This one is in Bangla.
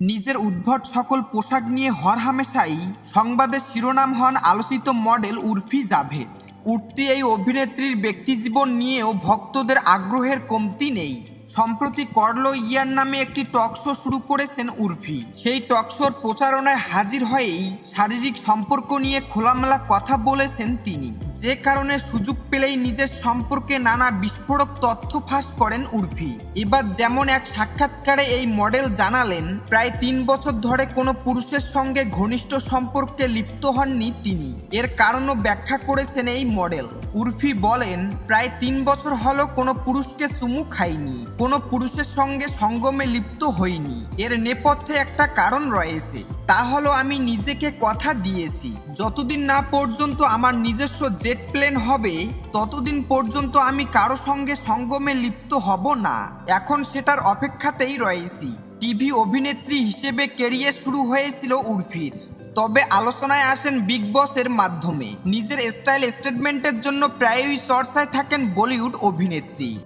নিজের উদ্ভট সকল পোশাক নিয়ে হরহামেশাই সংবাদের শিরোনাম হন আলোচিত মডেল উর্ফি জাভেদ। উঠতি এই অভিনেত্রীর ব্যক্তিজীবন নিয়েও ভক্তদের আগ্রহের কমতি নেই। সম্প্রতি করল ইয়ার নামে একটি টক শো শুরু করেছেন উর্ফি। সেই টক শোর প্রচারণায় হাজির হয়েই শারীরিক সম্পর্ক নিয়ে খোলামেলা কথা বলেছেন তিনি। যে কারণে সুযোগ পেলেই নিজের সম্পর্কে নানা বিস্ফোরক তথ্য ফাঁস করেন উর্ফি। এবার যেমন এক সাক্ষাৎকারে এই মডেল জানালেন, প্রায় তিন বছর ধরে কোনো পুরুষের সঙ্গে ঘনিষ্ঠ সম্পর্কে লিপ্ত হননি তিনি। এর কারণও ব্যাখ্যা করেছেন এই মডেল। উর্ফি বলেন, প্রায় তিন বছর হলো কোনো পুরুষকে চুমু খাইনি, কোনো পুরুষের সঙ্গে সঙ্গমে লিপ্ত হইনি। এর নেপথ্যে একটা কারণ রয়েছে। তা হলো আমি নিজেকে কথা দিয়েছি। যতদিন না পর্যন্ত আমার নিজস্ব জেট প্লেন হবে, ততদিন পর্যন্ত আমি কারও সঙ্গে সঙ্গমে লিপ্ত হব না। এখন সেটার অপেক্ষাতেই রয়েছি। টিভি অভিনেত্রী হিসেবে কেরিয়ার শুরু হয়েছিল উর্ফির। তবে আলোচনায় আসেন বিগ বসের মাধ্যমে। নিজের স্টাইল স্টেটমেন্টের জন্য প্রায়ই চর্চায় থাকেন বলিউড অভিনেত্রী।